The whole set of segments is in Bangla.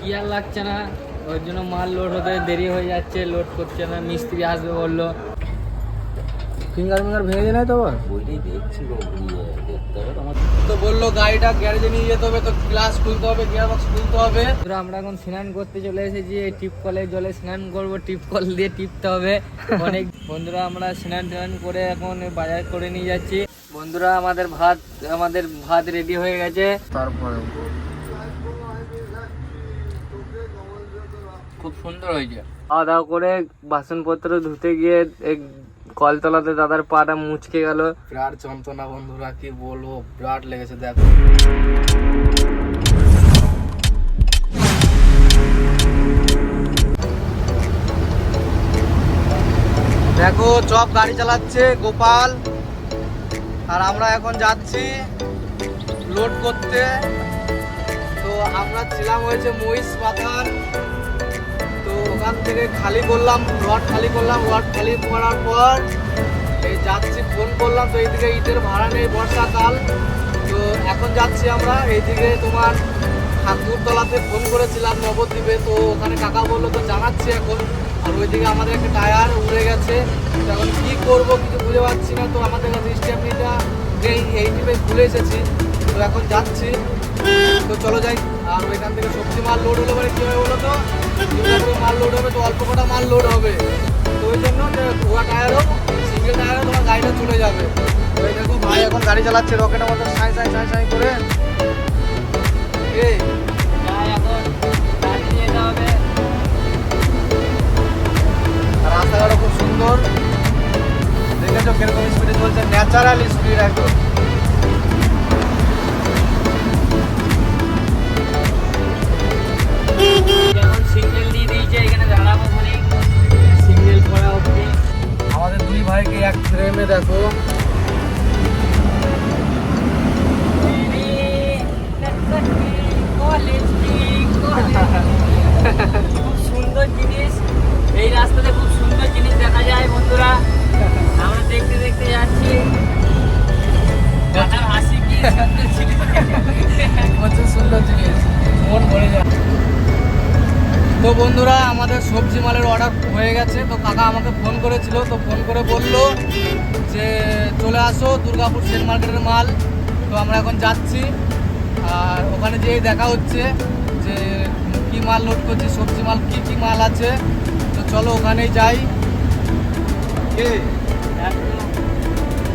গিয়ার লাগছে না ওই জন্য মাল লোড হতে দেরি হয়ে যাচ্ছে লোড করছে না মিস্ত্রি আসবে বলল। ফিঙ্গার ফিঙ্গার ভেঙে যায় না তো আবার? বইটাই দেখছি তো বলল গাড়িটা গ্যারেজে নিয়ে যেতে হবে তো গ্লাস খুলতে হবে গিয়ার বক্স খুলতে হবে। বন্ধুরা, আমরা এখন স্নান করতে চলে এসেছি এই টিপ কলের জলে স্নান করব টিপ কল দিয়ে টিপতে হবে। অনেক বন্ধুরা আমরা স্নান টান করে এখন বাজার করে নিয়ে যাচ্ছি। বন্ধুরা আমাদের ভাত আমাদের ভাত রেডি হয়ে গেছে। তারপরে খুব সুন্দর হয়েছে খাওয়া দাওয়া করে বাসনপত্র ধুতে গিয়ে কলতলাতে দাদার পাটা মুচকে গেল। বিরাট যন্ত্রণা বন্ধুরা কি বলব? বিরাট লেগেছে দেখো। দেখো চপ গাড়ি চালাচ্ছে গোপাল। আর আমরা এখন যাচ্ছি লোড করতে। তো আমরা ছিলাম হয়েছে মহিষ বাথান তো ওখান থেকে খালি করলাম রড খালি করলাম রড খালি করার পর, এই যাচ্ছি ফোন করলাম, তো এইদিকে ইটের ভাড়া নেই বর্ষাকাল। তো এখন যাচ্ছি আমরা, এইদিকে তোমার ঠাকুরতলাতে ফোন করেছিলাম নবদ্বীপে, তো ওখানে কাকা বলল তো জানাচ্ছি এখন। আর ওইদিকে আমাদের একটা টায়ার উড়ে গেছে। এখন কী করব কিছু বুঝে পাচ্ছি না, তো আমাদের কাছে স্টেপনিটা নেই, এই টিপে ভুলে এসেছি। তো এখন যাচ্ছি। তো চলো যাই, আর ওইখান থেকে সবজি মাল লোড হলে পরে কী হবে বলো তো? মাল লোড হবে তো অল্প কটা মাল লোড হবে। তো ওই জন্য ধোয়া টায়ারও সিঙ্গেল টায়ারও তোমার গাড়িটা চলে যাবে। তো এই দেখো ভাই এখন গাড়ি চালাচ্ছে রকেটের মতো সাই সাই সাই সাই করে। এই। রাস্তাঘাটও খুব সুন্দর। দেখেছ কীরকম স্পিডে চলছে? ন্যাচারাল স্পিড একদম। ভাইকে এক ফ্রেমে দেখো? খুব সুন্দর জিনিস। এই রাস্তাতে খুব সুন্দর জিনিস দেখা যায় বন্ধুরা। আমরা দেখতে দেখতে যাচ্ছি। হাসি কি প্রচুর সুন্দর জিনিস। মন ভরে যায় তো বন্ধুরা, আমাদের সবজি মালের অর্ডার হয়ে গেছে। তো কাকা আমাকে ফোন করেছিল, তো ফোন করে বলল যে, চলে আসো দুর্গাপুর সেল মার্কেটের মাল। তো আমরা এখন যাচ্ছি। আর ওখানে যেয়ে দেখা হচ্ছে যে, কি মাল লোড করছি, সবজি মাল, কি কি মাল আছে। তো চলো ওখানেই যাই।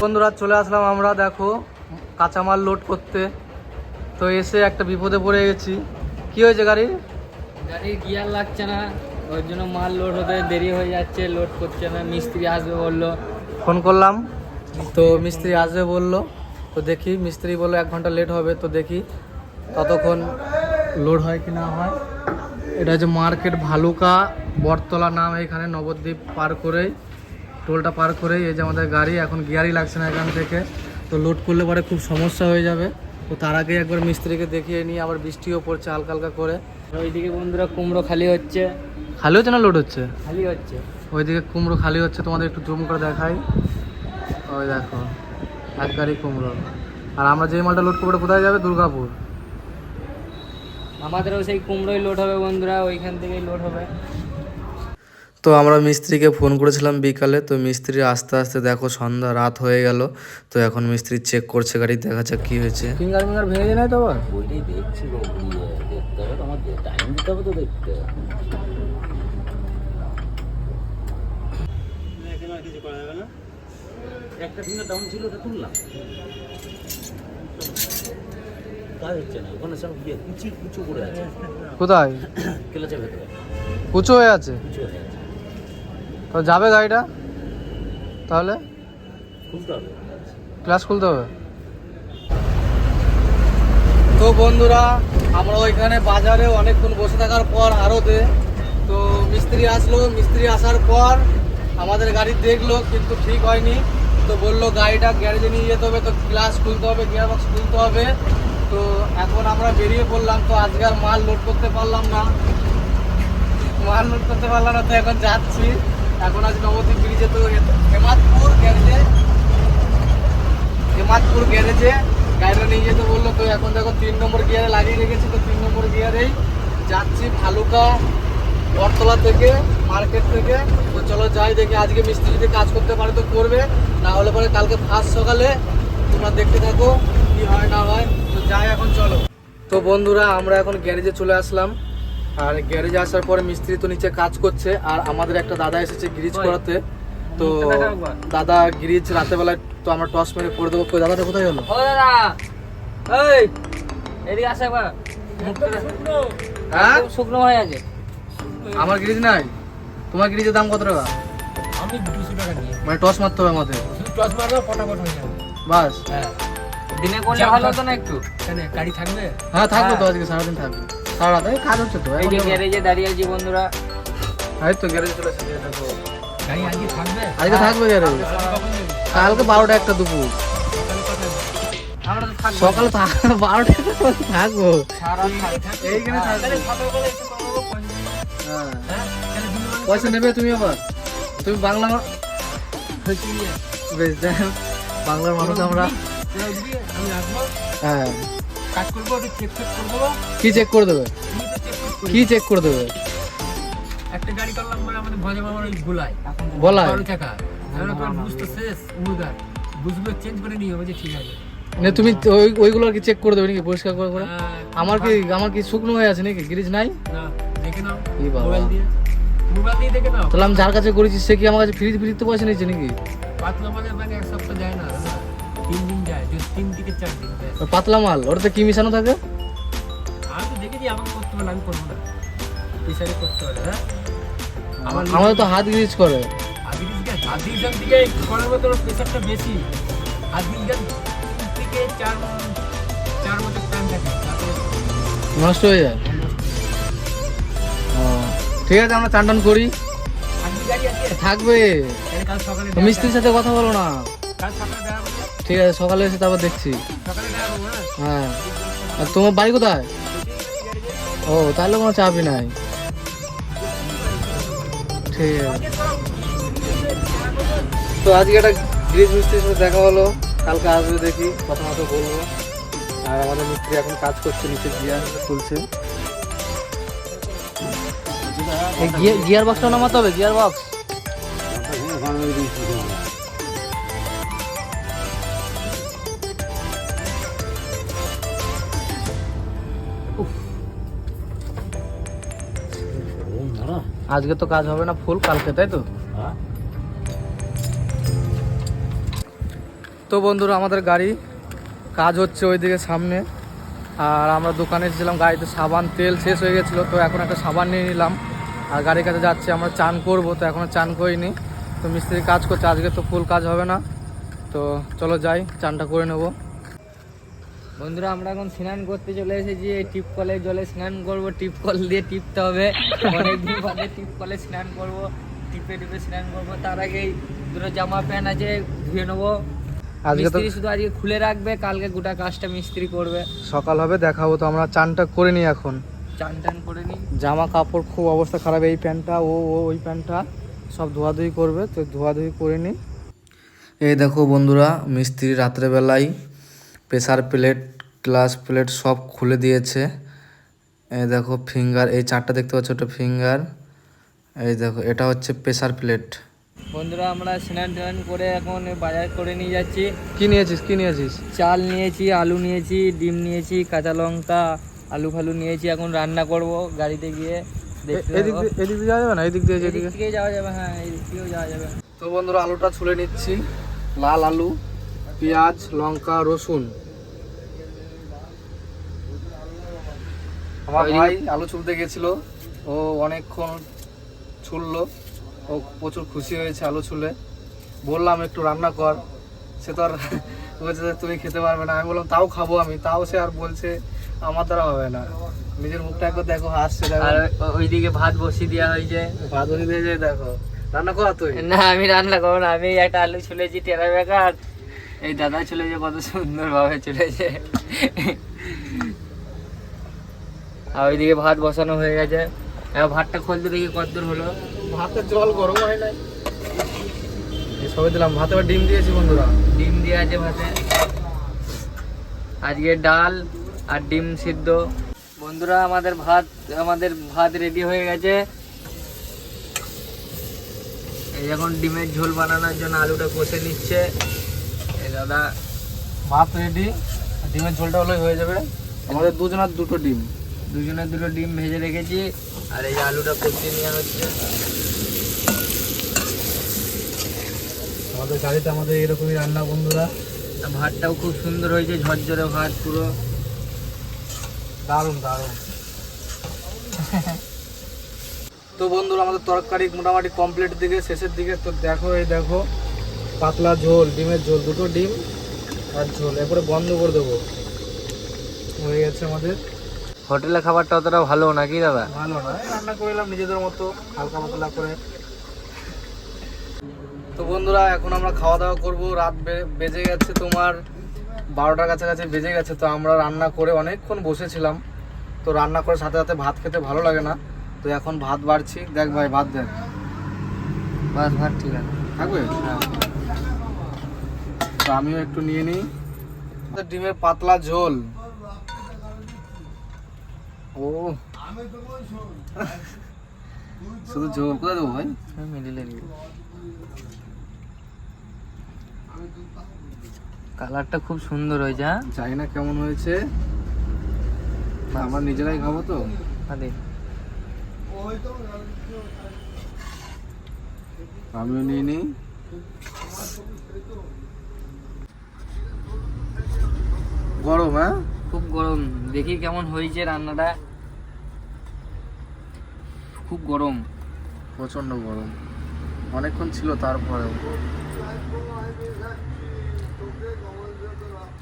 বন্ধুরা, চলে আসলাম আমরা, দেখো, কাঁচামাল লোড করতে। তো এসে একটা বিপদে পড়ে গেছি। কি হয়েছে গাড়ি গাড়ির গিয়ার লাগছে না ওই জন্য মাল লোড হতে দেরি হয়ে যাচ্ছে লোড করছে না। মিস্ত্রি আসবে বলল। ফোন করলাম। তো মিস্ত্রি আসবে বলল। তো দেখি মিস্ত্রি বলল এক ঘণ্টা লেট হবে তো দেখি ততক্ষণ লোড হয় কি না হয়। এটা হচ্ছে মার্কেট ভালুকা বটতলা নাম এখানে নবদ্বীপ পার করেই টোলটা পার করেই এই যে আমাদের গাড়ি এখন গিয়ারই লাগছে না এখান থেকে। তো লোড করলে পরে খুব সমস্যা হয়ে যাবে। তো তার আগে একবার মিস্ত্রিকে দেখিয়ে নিয়ে আবার বৃষ্টিও পড়ছে হালকা হালকা করে। ওইদিকে বন্ধুরা কুমড়ো খালি হচ্ছে। খালি হচ্ছে না লোড হচ্ছে? খালি হচ্ছে। ওইদিকে কুমড়ো খালি হচ্ছে তোমাদের একটু জুম করে দেখাই। ওই দেখো এক গাড়ি কুমড়ো। আর আমরা যে মালটা লোড করব কোথায় যাবে? দুর্গাপুর। আমাদেরও সেই কুমড়োই লোড হবে বন্ধুরা ওইখান থেকেই লোড হবে। তো আমরা মিস্ত্রিকে ফোন করেছিলাম বিকালে তো মিস্ত্রি আস্তে আস্তে দেখো সন্ধ্যা রাত হয়ে গেল। তো এখন মিস্ত্রি চেক করছে গাড়ি দেখা যাক কি হয়েছে। ফিঙ্গার ফিঙ্গার ভেঙে যায় না তো আবার? বইটাই দেখছি গো ঘুরিয়ে দেখতে হবে আমার ছিল ওটা তুললাম কাজ হচ্ছে না ওখানে সব কুচি কুচু করে আছে কোথায়? কেলেছে ভেতরে হয়ে আছে। কুচু হয়ে আছে তো যাবে গাড়িটা? তাহলে? খুলতে হবে ক্লাস খুলতে হবে। তো বন্ধুরা আমরা ওইখানে বাজারে অনেকক্ষণ বসে থাকার পর আরতে, তো মিস্ত্রি আসলো। মিস্ত্রি আসার পর আমাদের গাড়ি দেখল, কিন্তু ঠিক হয়নি। তো বলল, গাড়িটা গ্যারেজে নিয়ে যেতে হবে, তো গ্লাস খুলতে হবে গিয়ার বক্স খুলতে হবে। তো এখন আমরা বেরিয়ে পড়লাম, তো আজকে আর মাল লোড করতে পারলাম না। মাল লোড করতে পারলাম না, তো এখন যাচ্ছি। এখন আজ নবদ্বীপ ব্রিজে, তো হেমাদপুর গ্যারেজে হেমাদপুর গ্যারেজে গাড়িটা নিয়ে যেতে বলল তো এখন দেখো তিন নম্বর গিয়ারে লাগিয়ে রেখেছি তো তিন নম্বর গিয়ারেই যাচ্ছি ভালুকা বটতলা থেকে মার্কেট থেকে। তো চলো যাই দেখি আজকে মিস্ত্রি যদি কাজ করতে পারে তো করবে না হলে পরে কালকে ফার্স্ট সকালে তোমরা দেখতে থাকো কি হয় না হয়। তো যাই এখন চলো। তো বন্ধুরা আমরা এখন গ্যারেজে চলে আসলাম। আর গ্যারেজে আসার পরে মিস্ত্রি তো নিচে কাজ করছে আর আমাদের একটা দাদা এসেছে গ্রিজ। করাতে। তো। দাদা গ্রিজ রাতে বেলায় তো আমরা টস মেরে করে দেবো। কই দাদাটা কোথায় হলো? ও দাদা এই এদিকে আসে একবার। হ্যাঁ? শুকনো হয়ে আছে। আমার গ্রিজ নাই? তোমার গ্রিজের দাম কত টাকা? আমি দুশো টাকা নিয়ে। মানে টস মারতে হবে আমাদের। টস মারবো ফটাফট হয়ে যাবে। বাস। হ্যাঁ। দিনে করলে ভালো হতো না একটু। গাড়ি থাকবে? হ্যাঁ থাকবে তো হ্যাঁ। আজকে সারাদিন থাকবে। সারা রাত এই কাজ হচ্ছে তো এই যে গ্যারেজে দাঁড়িয়ে আছি বন্ধুরা। এই তো গ্যারেজে চলে এসেছে দেখো। আজকে থাকবে? গ্যারেজ কালকে বারোটা একটা দুপুর। সকালে থাক- বারোটা থাকব। এইখানে হ্যাঁ, পয়সা নেবে। তুমি আবার? তুমি বাংলা। বেশ দেখ বাংলার মানুষ আমরা হ্যাঁ। কি চেক করে দেবে। কি চেক করে দেবে? একটা গাড়ি করলাম মানে আমাদের ভজা মামার ওই গোলায়। বারো চাকা। এবার তোমার বুঝ তো শেষ বুঝগুলো চেঞ্জ করে নিয়ে ঠিক আছে। না তুমি ওই ওইগুলো কি চেক করে দেবে নাকি পরিষ্কার করে করে? হ্যাঁ, আমার কি আমার কি শুকনো হয়ে আছে নাকি? গ্রিজ নাই? না দেখে নাও। এই বাবা। মোবাইল দিয়ে। মোবাইল দিয়ে দেখে নাও। তাহলে আমি যার কাছে করেছি সে কি আমার কাছে ফ্রি ফ্রিতে পয়সা নিচ্ছে নাকি? পাতলা মানে ব্যাংক এক সপ্তাহ যায় না তিন দিন যায় যদি তিন থেকে চার দিন যায়। পাতলা মাল ওটাতে কি মিশানো থাকে? আমি দেখেছি আমাকে করতে পারলে আমি করব না। পিছারে করতে পারে হ্যাঁ? আমাদের তো হাত গ্রিজ করে। আদিস গ্যাস আদিস গ্যাস থেকে করার মতো প্রেশারটা বেশি। আদিস গ্যাস তিন থেকে চার চার বছর টাইম থাকে। নষ্ট হয়ে যায়। ঠিক আছে আমরা চান টান করি থাকবে। মিস্ত্রির সাথে কথা বলো না। ঠিক আছে সকালে এসে তারপর দেখছি। হ্যাঁ। হ্যাঁ। আর তোমার বাড়ি কোথায়? ও তাহলে কোনো চাপই নাই। তো আজকে একটা গ্রিজ মিস্ত্রির সাথে দেখা হলো কালকে আসবে দেখি কথা মতো বলব আর আমাদের মিস্ত্রি এখন কাজ করছে নিচে গিয়ার খুলছে গিয়ার বক্সটা নামাতে হবে গিয়ার বক্স আজকে তো কাজ হবে না ফুল কালকে তাই তো? হ্যাঁ। তো বন্ধুরা আমাদের গাড়ি কাজ হচ্ছে ওইদিকে সামনে। আর আমরা দোকানে এসেছিলাম গাড়িতে সাবান তেল শেষ হয়ে গেছিল তো এখন একটা সাবান নিয়ে নিলাম। আর গাড়ির কাছে যাচ্ছি আমরা চান করব তো এখনও চান করিনি। তো মিস্ত্রি কাজ করছে আজকে তো ফুল কাজ হবে না। তো চলো যাই চানটা করে নেব। বন্ধুরা আমরা এখন স্নান করতে চলে এসেছি। এই টিপ কলের জলে স্নান করব। টিপ কল দিয়ে টিপতে হবে। অনেকদিন বাদে টিপ কলে স্নান করব। টিপে টিপে স্নান করব। তার আগেই দুটো জামা প্যান্ট আছে ধুয়ে নেব। মিস্ত্রি শুধু আজকে খুলে রাখবে কালকে গোটা কাজটা মিস্ত্রি করবে। সকাল হবে দেখাবো তো আমরা চানটা করে নিই এখন। চান টান করে নি জামা কাপড় খুব অবস্থা খারাপ এই প্যান্টটা ও ও ওই প্যান্টটা সব ধোয়াধুয়ি করবে তো ধোয়াধুয়ি করে নিই। এই দেখো বন্ধুরা মিস্ত্রি রাত্রেবেলায় প্রেসার প্লেট গ্লাস প্লেট সব খুলে দিয়েছে। এই দেখো ফিঙ্গার এই চারটা দেখতে পাচ্ছ ওটা ফিঙ্গার। এই দেখো এটা হচ্ছে প্রেসার প্লেট। বন্ধুরা আমরা স্নান টান করে এখন বাজার করে নিয়ে যাচ্ছি। কি নিয়েছিস কি নিয়েছিস? চাল নিয়েছি আলু নিয়েছি ডিম নিয়েছি কাঁচা লঙ্কা আলু ফালু নিয়েছি এখন রান্না করব গাড়িতে গিয়ে। এদিক এদিক দিয়ে যাওয়া যাবে না? এদিক দিয়ে এদিক থেকে যাওয়া যাবে হ্যাঁ এদিক থেকেও যাওয়া যাবে। তো বন্ধুরা আলুটা ছুলে নিচ্ছি। লাল আলু পেঁয়াজ লঙ্কা রসুন। আমার ভাই আলু ছুলতে গেছিল ও অনেকক্ষণ ছুললো ও প্রচুর খুশি হয়েছে আলু ছুলে। বললাম একটু রান্না কর। সে তো আর বলছে যে তুমি খেতে পারবে না। আমি বললাম তাও খাব আমি। তাও সে আর বলছে আমার দ্বারা হবে না। নিজের মুখটা একবার দেখো হাসছে দেখো। আর ওইদিকে ভাত বসিয়ে দেওয়া হয়েছে। ভাত হয়ে দিয়ে যায় দেখো। রান্না কর তুই। না আমি রান্না করব না। আমি একটা আলু ছুলেছি টেরা বেকার। এই দাদা ছুলেছে কত সুন্দর ভাবে ছুলেছে। আর ওইদিকে ভাত বসানো হয়ে গেছে। এবার ভাতটা খুলতে দেখি কতদূর হলো। ভাতে জল গরম হয় নাই। সবে দিলাম ভাতে ডিম দিয়েছি বন্ধুরা। ডিম দিয়ে আছে ভাতে। আজকে ডাল আর ডিম সিদ্ধ। বন্ধুরা আমাদের ভাত আমাদের ভাত রেডি হয়ে গেছে। এই এখন ডিমের ঝোল বানানোর জন্য আলুটা কষে নিচ্ছে। এই দাদা ভাত রেডি ডিমের ঝোলটা হলেই হয়ে যাবে। আমাদের দুজনের দুটো ডিম। দুজনের দুটো ডিম ভেজে রেখেছি আর এই আলুটা কষিয়ে নেওয়া হচ্ছে। আমাদের গাড়িতে আমাদের এরকমই রান্না বন্ধুরা। আর ভাতটাও খুব সুন্দর হয়েছে ঝরঝরে ভাত পুরো। দারুণ দারুণ। তো বন্ধুরা আমাদের তরকারি মোটামুটি কমপ্লিট দিকে শেষের দিকে। তো দেখো এই দেখো পাতলা ঝোল ডিমের ঝোল দুটো ডিম আর ঝোল। এরপরে বন্ধ করে দেবো। হয়ে গেছে আমাদের। হোটেলে খাবারটা অতটা ভালো নাকি দাদা? ভালো না রান্না করে এলাম নিজেদের মতো হালকা পাতলা করে। তো বন্ধুরা এখন আমরা খাওয়া দাওয়া করব। রাত বেজে গেছে তোমার বারোটার কাছাকাছি বেজে গেছে তো আমরা রান্না করে অনেকক্ষণ বসেছিলাম। তো রান্না করে সাথে সাথে ভাত খেতে ভালো লাগে না। তো এখন ভাত বাড়ছি। দেখ ভাই ভাত দেখ। বাস ভাত ঠিক আছে। থাকবে? তো আমিও একটু নিয়ে নিই। ডিমের পাতলা ঝোল। ও। শুধু ঝোল কোথায় দেবো ভাই? মিডিলে কালারটা খুব সুন্দর হয়েছে হ্যাঁ? জানি না কেমন হয়েছে। না, আমরা নিজেরাই খাব তো। আরে আমিও নিয়ে নিই। গরম হ্যাঁ? খুব গরম। দেখি কেমন হয়েছে রান্নাটা। খুব গরম। প্রচণ্ড গরম। অনেকক্ষণ ছিল তারপরেও।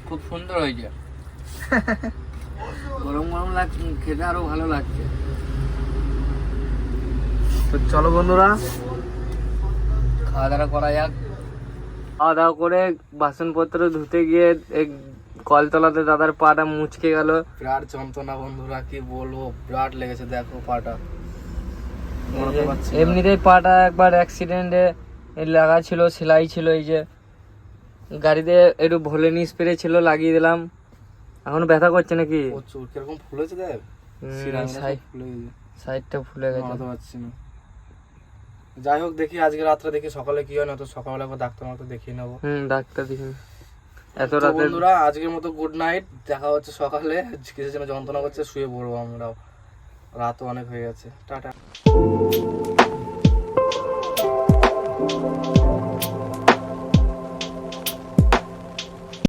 খুব সুন্দর হয়েছে। গরম গরম লাগছে খেতে আরও ভালো লাগছে। তো চলো বন্ধুরা। খাওয়া দাওয়া করা যাক। খাওয়া দাওয়া করে বাসনপত্র ধুতে গিয়ে কলতলাতে দাদার পাটা মুচকে গেল। বিরাট যন্ত্রণা বন্ধুরা কি বলব? বিরাট লেগেছে দেখো পাটা। এমনিতেই পাটা একবার অ্যাক্সিডেন্টে লাগা ছিল সেলাই ছিল এই যে গাড়িতে একটু ভোলেনি স্প্রে ছিল লাগিয়ে দিলাম। এখন ব্যথা করছে নাকি? প্রচুর। কীরকম ফুলেছে দেখ? সাইডটা ফুলে গেছে। পারছি না। যাই হোক দেখি আজকে রাত্রে দেখি সকালে কি হয় না তো সকালবেলা একবার ডাক্তার মতো দেখিয়ে নেব। হুম ডাক্তার দেখিন এত রাতে বন্ধুরা আজকের মতো গুড নাইট দেখা হচ্ছে সকালে। কিছু যেন যন্ত্রণা করছে শুয়ে পড়ব আমরাও। রাতও অনেক হয়ে গেছে। টাটা।